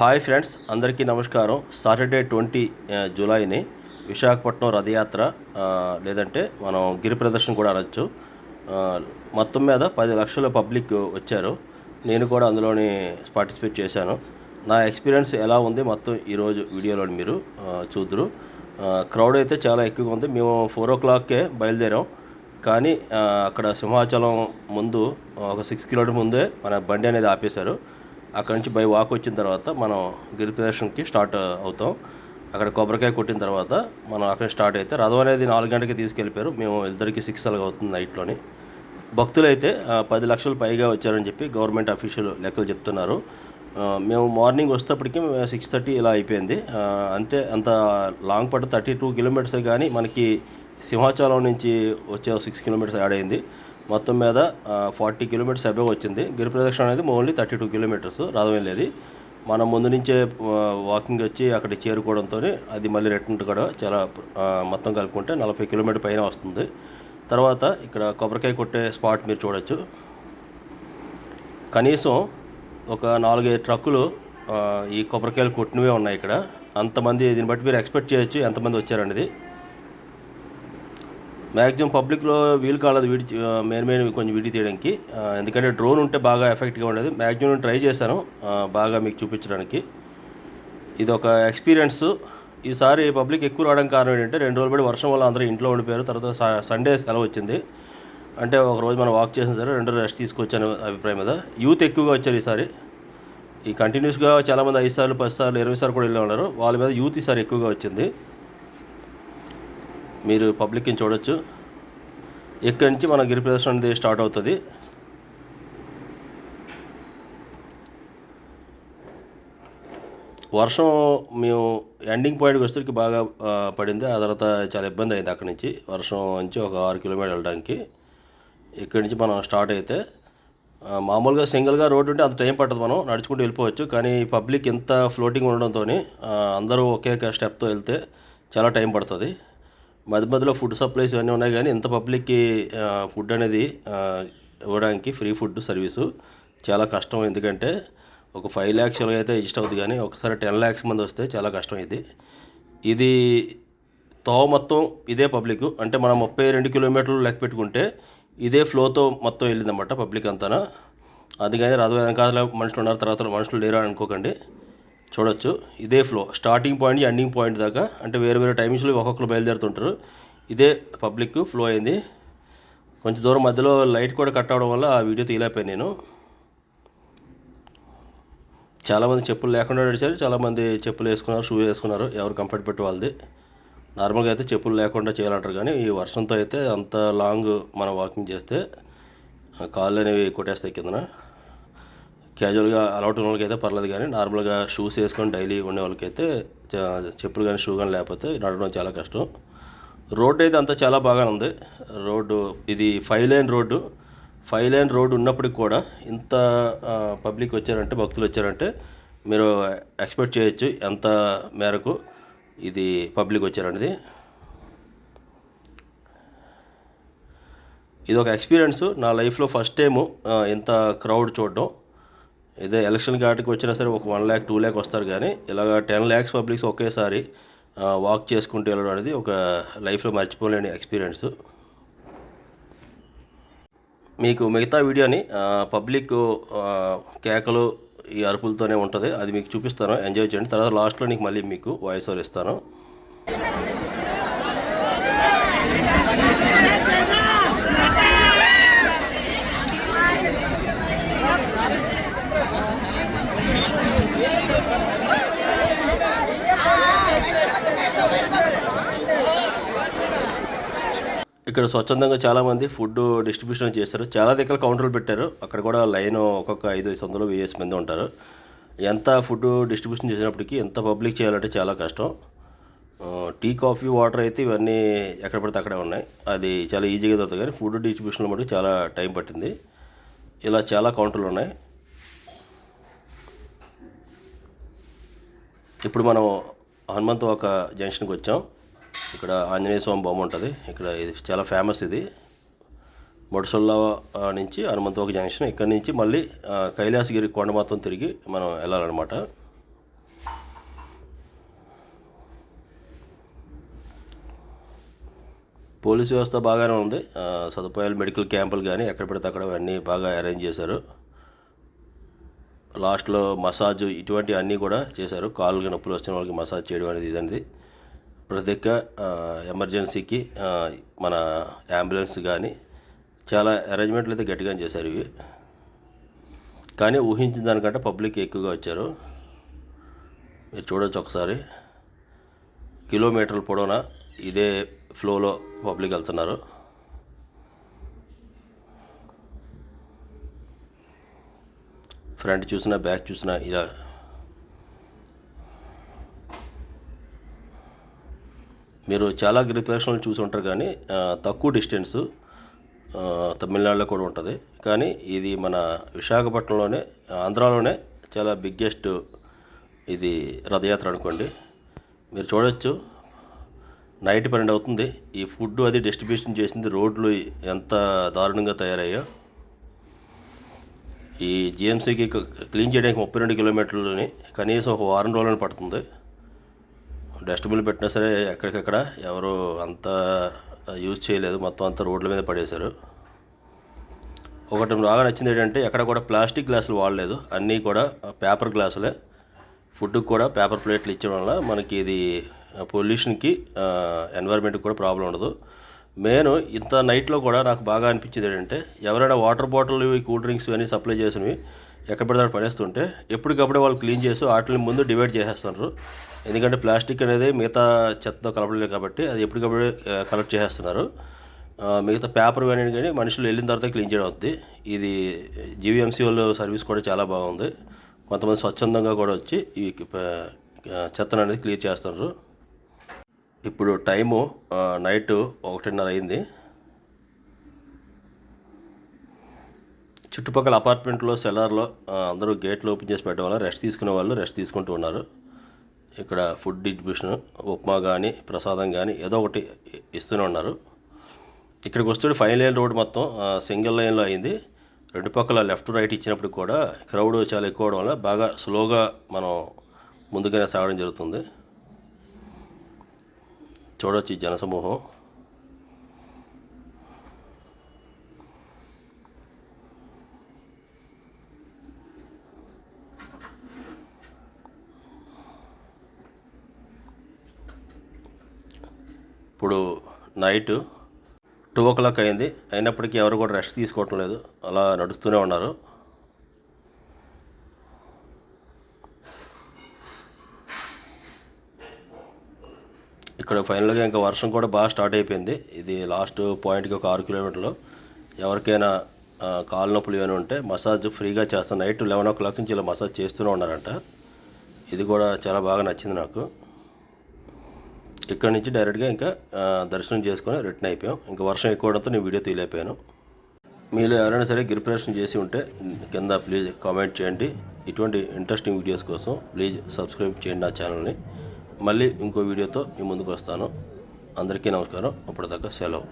Hi friends అందరికీ నమస్కారం. Saturday twenty జూలైని విశాఖపట్నం రథయాత్ర లేదంటే మనం గిరి ప్రదర్శన కూడా అనొచ్చు. మొత్తం మీద పది లక్షల పబ్లిక్ వచ్చారు. నేను కూడా అందులోని పార్టిసిపేట్ చేశాను. నా ఎక్స్పీరియన్స్ ఎలా ఉంది మొత్తం ఈరోజు వీడియోలో మీరు చూద్దరు. చూద్దురు క్రౌడ్ అయితే చాలా ఎక్కువగా ఉంది. మేము ఫోర్ ఓ క్లాక్కే బయలుదేరాం. కానీ అక్కడ సింహాచలం ముందు ఒక సిక్స్ కిలోమీటర్ ముందే మన బండి అనేది ఆపేశారు. అక్కడ నుంచి బై వాక్ వచ్చిన తర్వాత మనం గిరి ప్రదర్శనకి స్టార్ట్ అవుతాం. అక్కడ కొబ్బరికాయ కొట్టిన తర్వాత మనం అక్కడ స్టార్ట్ అయితే రథం అనేది నాలుగు గంటలకి తీసుకెళ్ళిపోయారు. మేము ఇద్దరికి సిక్స్ అలాగా అవుతుంది నైట్లోని. భక్తులైతే అయితే పది లక్షలు పైగా వచ్చారని చెప్పి గవర్నమెంట్ అఫీషియల్ లెక్కలు చెప్తున్నారు. మేము మార్నింగ్ వచ్చేటప్పటికి సిక్స్ థర్టీ ఇలా అయిపోయింది. అంటే అంత లాంగ్ పట్టు థర్టీ టూ కిలోమీటర్స్ కానీ మనకి సింహాచలం నుంచి వచ్చే సిక్స్ కిలోమీటర్స్ యాడ్ అయింది. మొత్తం మీద ఫార్టీ కిలోమీటర్స్ అబవ్ వచ్చింది. గిరి ప్రదక్షిణ అనేది ఓన్లీ థర్టీ టూ కిలోమీటర్స్ రావడం వెళ్ళేది మనం ముందు నుంచే వాకింగ్ వచ్చి అక్కడ చేరుకోవడంతో అది మళ్ళీ రిటర్న్ కూడా చాలా మొత్తం కలుపుకుంటే నలభై కిలోమీటర్ పైన వస్తుంది. తర్వాత ఇక్కడ కొబ్బరికాయ కొట్టే స్పాట్ మీరు చూడొచ్చు. కనీసం ఒక నాలుగైదు ట్రక్కులు ఈ కొబ్బరికాయలు కొట్టినవే ఉన్నాయి ఇక్కడ. అంతమంది దీన్ని బట్టి మీరు ఎక్స్పెక్ట్ చేయొచ్చు ఎంతమంది వచ్చారనేది. మ్యాక్సిమం పబ్లిక్లో వీలు కాలేదు వీడి మెయిన్ మెయిన్ కొంచెం వీడియో తీయడానికి. ఎందుకంటే డ్రోన్ ఉంటే బాగా ఎఫెక్ట్గా ఉండేది. మ్యాక్సిమం నేను ట్రై చేశాను బాగా మీకు చూపించడానికి. ఇది ఒక ఎక్స్పీరియన్స్. ఈసారి పబ్లిక్ ఎక్కువ రావడానికి కారణం ఏంటంటే రెండు రోజులు పడి వర్షం వల్ల అందరూ ఇంట్లో ఉండిపోయారు. తర్వాత సండే సెలవు వచ్చింది. అంటే ఒక రోజు మనం వాక్ చేసిన సరే రెండు రెస్ట్ తీసుకొచ్చాను అభిప్రాయం మీద. యూత్ ఎక్కువగా వచ్చారు ఈసారి. ఈ కంటిన్యూస్గా చాలామంది ఐదు సార్లు పది సార్లు ఇరవై సార్లు కూడా వెళ్ళి ఉన్నారు. వాళ్ళ మీద యూత్ ఈసారి ఎక్కువగా వచ్చింది. మీరు పబ్లిక్ని చూడొచ్చు. ఇక్కడి నుంచి మన గిరి ప్రదర్శన అనేది స్టార్ట్ అవుతుంది. వర్షం మేము ఎండింగ్ పాయింట్కి వచ్చేసరికి బాగా పడింది. ఆ తర్వాత చాలా ఇబ్బంది అయింది అక్కడి నుంచి. వర్షం నుంచి ఒక ఆరు కిలోమీటర్ వెళ్ళడానికి ఇక్కడి నుంచి మనం స్టార్ట్ అయితే మామూలుగా సింగిల్గా రోడ్డు ఉంటే అంత టైం పట్టదు మనం. నడుచుకుంటూ వెళ్ళిపోవచ్చు. కానీ పబ్లిక్ ఎంత ఫ్లోటింగ్ ఉండడంతో అందరూ ఒకే స్టెప్తో వెళ్తే చాలా టైం పడుతుంది. మధ్య మధ్యలో ఫుడ్ సప్లైస్ ఇవన్నీ ఉన్నాయి కానీ ఇంత పబ్లిక్కి ఫుడ్ అనేది ఇవ్వడానికి ఫ్రీ ఫుడ్ సర్వీసు చాలా కష్టం. ఎందుకంటే ఒక ఫైవ్ ల్యాక్స్ అయితే ఇష్ట అవుతుంది కానీ ఒకసారి టెన్ ల్యాక్స్ మంది వస్తే చాలా కష్టం ఇది ఇది తో మొత్తం ఇదే పబ్లిక్. అంటే మనం ముప్పై రెండు కిలోమీటర్లు లెక్క పెట్టుకుంటే ఇదే ఫ్లోతో మొత్తం వెళ్ళిందన్నమాట పబ్లిక్ అంతా అది కానీ రథ వెనకాల మనుషులు ఉన్నారు తర్వాత మనుషులు లేరు అనుకోకండి. చూడొచ్చు. ఇదే flow starting point ending point దాకా అంటే వేరే వేరే టైమింగ్స్లో ఒక్కొక్కరు బయలుదేరుతుంటారు. ఇదే పబ్లిక్ ఫ్లో అయింది. కొంచెం దూరం మధ్యలో లైట్ కూడా కట్ అవడం వల్ల ఆ వీడియో తీయలేకపోయాను నేను. చాలామంది చెప్పులు లేకుండా నడిచారు. చాలామంది చెప్పులు వేసుకున్నారు షూ వేసుకున్నారు. ఎవరు కంఫర్ట్ పెట్టి వాళ్ళది నార్మల్గా అయితే చెప్పులు లేకుండా చేయాలంటారు కానీ ఈ వర్షంతో అయితే అంత లాంగ్ మనం వాకింగ్ చేస్తే ఆ కాళ్ళు అనేవి కొట్టేస్తాయి కిందన. క్యాజువల్గా అలవాటు ఉన్న వాళ్ళకైతే పర్లేదు కానీ నార్మల్గా షూస్ వేసుకొని డైలీ ఉండే వాళ్ళకైతే చెప్పులు కానీ షూ కానీ లేకపోతే నడవడం చాలా కష్టం. రోడ్డు అయితే అంతా చాలా బాగానే ఉంది. రోడ్డు ఇది five line road five line road ఉన్నప్పటికి కూడా ఇంత పబ్లిక్ వచ్చారంటే భక్తులు వచ్చారంటే మీరు ఎక్స్పెక్ట్ చేయొచ్చు ఎంత మేరకు ఇది పబ్లిక్ వచ్చారనేది. ఇది ఒక ఎక్స్పీరియన్స్ నా లైఫ్లో ఫస్ట్ టైము ఇంత క్రౌడ్ చూడడం. ఇదే ఎలక్షన్ ఘాట్కి వచ్చినా సరే ఒక వన్ ల్యాక్ టూ ల్యాక్ వస్తారు కానీ ఇలాగ టెన్ ల్యాక్స్ పబ్లిక్స్ ఒకేసారి వాక్ చేసుకుంటూ వెళ్ళడం అనేది ఒక లైఫ్లో మర్చిపోలేని ఎక్స్పీరియన్స్. మీకు మిగతా వీడియోని పబ్లిక్ కేకలు ఈ అరుపులతోనే ఉంటుంది. అది మీకు చూపిస్తాను. ఎంజాయ్ చేయండి. తర్వాత లాస్ట్లో నీకు మళ్ళీ మీకు వాయిస్ ఓవర్ ఇస్తాను. ఇక్కడ స్వచ్ఛందంగా చాలామంది ఫుడ్ డిస్ట్రిబ్యూషన్ చేస్తారు చాలా దగ్గర కౌంటర్లు పెట్టారు. అక్కడ కూడా లైన్ ఒక్కొక్క ఐదు ఐదు వందలు వేసి మంది ఉంటారు. ఎంత ఫుడ్ డిస్ట్రిబ్యూషన్ చేసినప్పటికీ ఎంత పబ్లిక్ చేయాలంటే చాలా కష్టం. టీ కాఫీ వాటర్ అయితే ఇవన్నీ ఎక్కడ పడితే అక్కడే ఉన్నాయి. అది చాలా ఈజీగా దొరుకుతుంది కానీ ఫుడ్ డిస్ట్రిబ్యూషన్లో మటుకు చాలా టైం పట్టింది. ఇలా చాలా కౌంటర్లు ఉన్నాయి. ఇప్పుడు మనం హనుమంత్ ఒక జంక్షన్కి వచ్చాం. ఇక్కడ ఆంజనేయ స్వామి బొమ్మ ఉంటుంది. ఇక్కడ ఇది చాలా ఫేమస్ ఇది. బొడసొల్లా నుంచి హనుమంతోక జంక్షన్ ఇక్కడ నుంచి మళ్ళీ కైలాసగిరి కొండ మొత్తం తిరిగి మనం వెళ్ళాలన్నమాట. పోలీస్ వ్యవస్థ బాగానే ఉంది. సదుపాయాలు మెడికల్ క్యాంపులు కానీ ఎక్కడ పడితే అక్కడ అన్నీ బాగా అరేంజ్ చేశారు. లాస్ట్లో మసాజ్ ఇటువంటి అన్నీ కూడా చేశారు. కాళ్ళకి నొప్పులు వచ్చిన వాళ్ళకి మసాజ్ చేయడం అనేది ఇదండి ప్రతి ఒక్క ఎమర్జెన్సీకి మన అంబులెన్స్ కానీ చాలా అరేంజ్మెంట్లు అయితే గట్టిగానే చేశారు ఇవి. కానీ ఊహించిన దానికంటే పబ్లిక్ ఎక్కువగా వచ్చారు. మీరు చూడొచ్చు ఒకసారి. కిలోమీటర్ల పొడవునా ఇదే ఫ్లోలో పబ్లిక్ వెళ్తున్నారు. ఫ్రంట్ చూసినా బ్యాక్ చూసినా ఇలా మీరు చాలా గిరి చూసి ఉంటారు కానీ తక్కువ డిస్టెన్స్ తమిళనాడులో కూడా ఉంటుంది. కానీ ఇది మన విశాఖపట్నంలోనే ఆంధ్రాలోనే చాలా బిగ్గెస్ట్ ఇది రథయాత్ర అనుకోండి. మీరు చూడొచ్చు నైట్ పన్నెండు అవుతుంది. ఈ ఫుడ్ అది డిస్ట్రిబ్యూషన్ చేసింది రోడ్లు ఎంత దారుణంగా తయారయ్యో ఈ జిఎంసీకి క్లీన్ చేయడానికి ముప్పై రెండు కిలోమీటర్లని కనీసం ఒక వారం రోజులను పడుతుంది. డస్ట్బిన్ పెట్టినా సరే ఎక్కడికక్కడ ఎవరు అంత యూజ్ చేయలేదు. మొత్తం అంతా రోడ్ల మీద పడేశారు. ఒకటి బాగా నచ్చింది ఏంటంటే ఎక్కడ కూడా ప్లాస్టిక్ గ్లాసులు వాడలేదు. అన్నీ కూడా పేపర్ గ్లాసులే. ఫుడ్కి కూడా పేపర్ ప్లేట్లు ఇచ్చడం వల్ల మనకి ఇది పొల్యూషన్కి ఎన్వైర్న్మెంట్కి కూడా ప్రాబ్లం ఉండదు. మెయిన్ ఇంత నైట్లో కూడా నాకు బాగా అనిపించింది ఏంటంటే ఎవరైనా వాటర్ బాటిల్ ఇవి కూల్ డ్రింక్స్ ఇవన్నీ సప్లై చేసినవి ఎక్కడ పడితే పడేస్తుంటే ఎప్పటికప్పుడు వాళ్ళు క్లీన్ చేసి వాటిని ముందు డివైడ్ చేసేస్తున్నారు. ఎందుకంటే ప్లాస్టిక్ అనేది మిగతా చెత్తతో కలపలేదు కాబట్టి అది ఎప్పటికప్పుడు కలెక్ట్ చేసేస్తున్నారు. మిగతా పేపర్ కానీ కానీ మనుషులు వెళ్ళిన తర్వాత క్లీన్ చేయడం అవుద్ది. ఇది జీవీఎంసీ వాళ్ళు సర్వీస్ కూడా చాలా బాగుంది. కొంతమంది స్వచ్ఛందంగా కూడా వచ్చి ఈ చెత్తను అనేది క్లియర్ చేస్తున్నారు. ఇప్పుడు టైము నైట్ ఒకటిన్నర అయింది. చుట్టుపక్కల అపార్ట్మెంట్లో సెలార్లో అందరూ గేట్లు ఓపెన్ చేసి పెట్టడం వల్ల రెస్ట్ తీసుకునే వాళ్ళు రెస్ట్ తీసుకుంటూ ఉన్నారు. ఇక్కడ ఫుడ్ డిస్ట్రిబ్యూషన్ ఉప్మా కానీ ప్రసాదం కానీ ఏదో ఒకటి ఇస్తూనే ఉన్నారు. ఇక్కడికి వస్తుంటే ఫైవ్ లైన్ రోడ్ మొత్తం సింగిల్ లైన్లో అయింది. రెండు పక్కల లెఫ్ట్ రైట్ ఇచ్చినప్పుడు కూడా క్రౌడ్ చాలా ఎక్కువ అవడం వల్ల బాగా స్లోగా మనం ముందుగానే సాగడం జరుగుతుంది. చూడవచ్చు ఈ జనసమూహం ఇప్పుడు నైట్ టూ ఓ క్లాక్ అయింది. అయినప్పటికీ ఎవరు కూడా రెస్ట్ తీసుకోవటం లేదు. అలా నడుస్తూనే ఉన్నారు. ఇక్కడ ఫైనల్గా ఇంకా వర్షం కూడా బాగా స్టార్ట్ అయిపోయింది. ఇది లాస్ట్ పాయింట్కి ఒక ఆరు కిలోమీటర్లు. ఎవరికైనా కాలు నొప్పులు ఏమైనా ఉంటే మసాజ్ ఫ్రీగా చేస్తాను. నైట్ లెవెన్ ఓ క్లాక్ నుంచి ఇలా మసాజ్ చేస్తూనే ఉన్నారంట. ఇది కూడా చాలా బాగా నచ్చింది నాకు. ఇక్కడ నుంచి డైరెక్ట్గా ఇంకా దర్శనం చేసుకొని రిటర్న్ అయిపోయాం. ఇంకా వర్షం ఎక్కువడంతో నేను వీడియో తీయలేకపోయాను. మీరు ఎవరైనా సరే గిరి చేసి ఉంటే కింద ప్లీజ్ కామెంట్ చేయండి. ఇటువంటి ఇంట్రెస్టింగ్ వీడియోస్ కోసం ప్లీజ్ సబ్స్క్రైబ్ చేయండి నా ఛానల్ని. మళ్ళీ ఇంకో వీడియోతో మీ ముందుకు వస్తాను. అందరికీ నమస్కారం. అప్పటిదాకా సెలవు.